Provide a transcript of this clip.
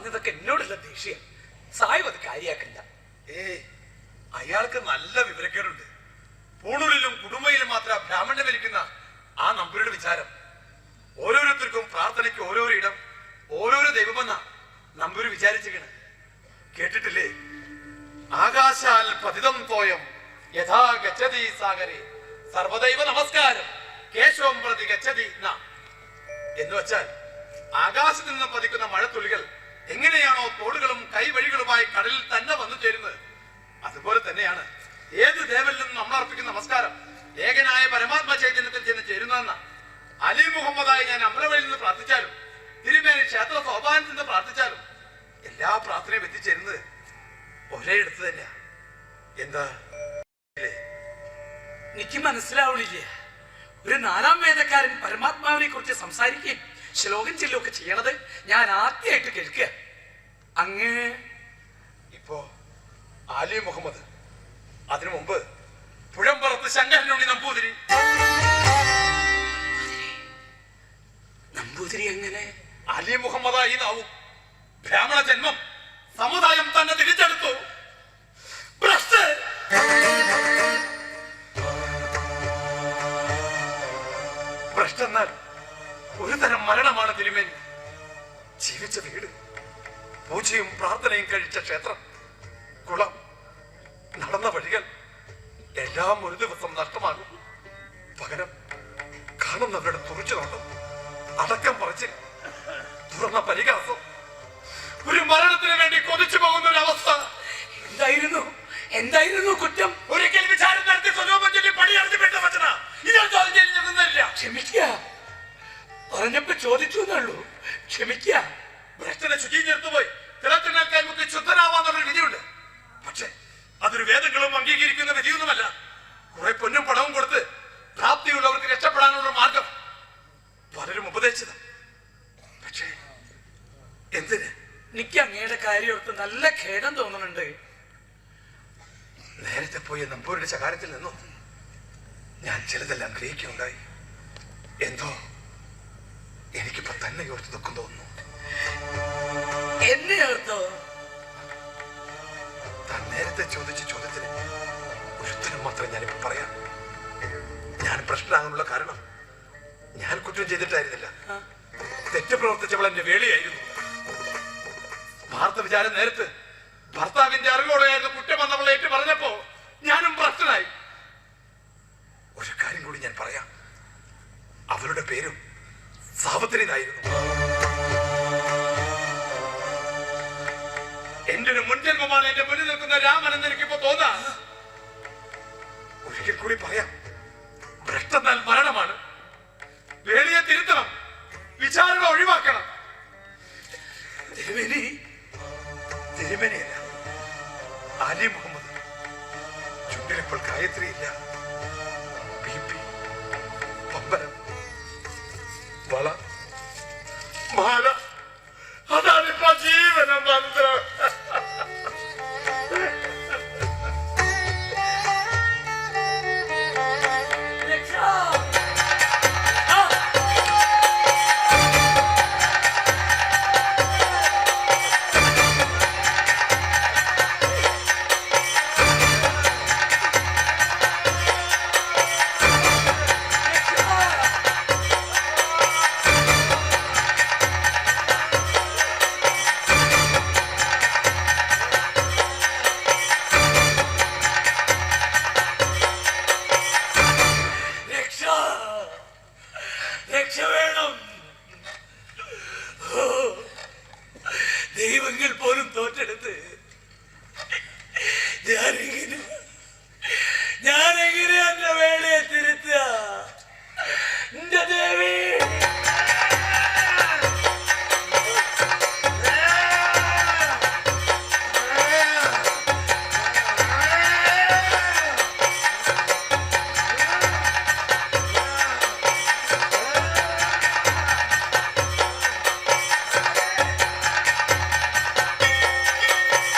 പറഞ്ഞതൊക്കെ എന്നോടുള്ള ദേഷ്യം. സായും അത് കാര്യാക്കണ്ട. ഏ അയാൾക്ക് നല്ല വിവരക്കേടുണ്ട്. പൂണൂരിലും കുടുംബയിലും മാത്രം ബ്രാഹ്മണനെ ഭരിക്കുന്ന ആ നമ്പൂരുടെ വിചാരം. ഓരോരുത്തർക്കും പ്രാർത്ഥനയ്ക്ക് ഓരോരോ ഇടം ഓരോരോ ദൈവമെന്ന നമ്പൂര് വിചാരിച്ചിരിക്കണ്. കേട്ടിട്ടില്ലേ? ആകാശാൽ പതിതം തോയം യഥാ ഗച്ഛതി സാഗരെ സർവദൈവ നമസ്കാരം കേശവം പ്രതി ഗച്ഛതി എന്ന് വെച്ചാൽ ആകാശത്ത് നിന്ന് പതിക്കുന്ന മഴത്തുള്ളികൾ എങ്ങനെയാണോ തോടുകളും കൈവഴികളുമായി കടലിൽ തന്നെ വന്നു ചേരുന്നത്? അതുപോലെ തന്നെയാണ് ഏത് ദേവനിലും നമ്മൾ അർപ്പിക്കുന്ന നമസ്കാരം? ഏകനായ പരമാത്മ ചൈതന്യത്തിൽ ചെന്ന് ചേരുന്നതെന്ന. അലി മുഹമ്മദായി ഞാൻ അമ്പലവഴിയിൽ നിന്ന് പ്രാർത്ഥിച്ചാലും തിരുമേനി ക്ഷേത്ര സോപാനത്തിൽ നിന്ന് പ്രാർത്ഥിച്ചാലും എല്ലാ പ്രാർത്ഥനയും എത്തിച്ചേരുന്നത് ഒരേ ഇടത്ത് തന്നെയാ. എന്താ? എനിക്ക് മനസ്സിലാവണില്ല. ഒരു നാലാം വേദക്കാരൻ പരമാത്മാവിനെ കുറിച്ച് സംസാരിക്കുകയും ശ്ലോകം ചെല്ലുകയൊക്കെ ചെയ്യണത് ഞാൻ ആദ്യമായിട്ട് കേൾക്കുക. അങ്ങ് ഇപ്പോ ആലി മുഹമ്മദ് അതിനു മുമ്പ് പുഴമ്പറത്ത് ശങ്കരനുണ്ണി നമ്പൂതിരി. നമ്പൂതിരി എങ്ങനെ? അലി മുഹമ്മദായി നാവും. ബ്രാഹ്മണ ജന്മം സമുദായം തന്നെ തിരിച്ചെടുത്തു. ഭ്രഷ്ട്! ഭ്രഷ്ടെന്നാൽ ഒരു തരം മരണമാണ് തിരുമേനി. ജീവിച്ച വീട് പൂജയും പ്രാർത്ഥനയും കഴിച്ച ക്ഷേത്രം കുളം നടന്ന വഴികൾ എല്ലാം ഒരു ദിവസം നഷ്ടമാകും. പകരം കാണുന്നവരുടെ തുറച്ചു നോട്ടം അടക്കം പറച്ച് തുറന്ന പരിഹാസം. ഒരു മരണത്തിന് വേണ്ടി കൊതിച്ചു പോകുന്ന ഒരു അവസ്ഥ. എന്തായിരുന്നു? എന്തായിരുന്നു പറഞ്ഞപ്പോ ചോദിച്ചു എന്നുള്ളൂ. ക്ഷമിക്കുക. ഭ്രഷ്ടനെ ശുചിയും നിർത്തുപോയി തിളത്തിനേൽക്കാൻ മുക്കി ശുദ്ധനാവാന്നുള്ള വിധിയുണ്ട്. പക്ഷെ അതൊരു വേദങ്ങളും അംഗീകരിക്കുന്ന വിധിയൊന്നുമല്ല കുറെ പൊന്നും പണവും കൊടുത്ത് പ്രാപ്തിയുള്ളവർക്ക് രക്ഷപ്പെടാനുള്ള മാർഗം. പലരും ഉപദേശിച്ചത്. പക്ഷേ എന്തിന്? എനിക്ക് അങ്ങയുടെ കാര്യം ഓർത്ത് നല്ല ഖേദം തോന്നുന്നുണ്ട്. നേരത്തെ പോയി നമ്പൂരിന്റെ ശകാരത്തിൽ നിന്നു. ഞാൻ ചിലതെല്ലാം ഗ്രഹിക്കുന്നുണ്ടായി എന്തോ? എനിക്കിപ്പോ തന്നെ ഓർത്ത് ദുഃഖം തോന്നുന്നു. എന്നെ ഓർത്തോ? താൻ നേരത്തെ ചോദിച്ച ചോദ്യത്തിന് ഒരുത്തരം മാത്രം ഞാനിപ്പോ പറയാം ഞാൻ പ്രശ്നമാകാനുള്ള കാരണം ഞാൻ കുറ്റം ചെയ്തിട്ടായിരുന്നില്ല. തെറ്റ് പ്രവർത്തിച്ചവൾ എന്റെ വേളിയായിരുന്നു. ഭാരത വിചാരം നേരത്ത് ഭർത്താവിന്റെ അറിവോടെയായിരുന്നു കുറ്റം വന്നവൾ ഏറ്റു പറഞ്ഞപ്പോ ഞാനും ഭ്രഷ്ടനായി ഒരു കാര്യം കൂടി ഞാൻ പറയാം. അവരുടെ പേരും സാവത്രി എന്നായിരുന്നു എന്റെ ഒരു മുൻജന്മമാണ് എന്റെ മുന്നിൽ നിൽക്കുന്ന രാമൻ എന്ന് എനിക്കിപ്പോ തോന്നാ ഒരിക്കൽ കൂടി പറയാം ഭ്രഷ്ടെന്നാൽ മരണമാണ്. വേളിയെ തിരുത്തണം വിചാരണ ഒഴിവാക്കണം. തിരുമേനി തിരുമേനിയല്ല അലി മുഹമ്മദ്. ചുണ്ടിലിപ്പോൾ ഗായത്രി वाला। भाला ദൈവങ്ങൾ പോലും തോറ്റെടുത്ത് ഞാനെങ്ങനെ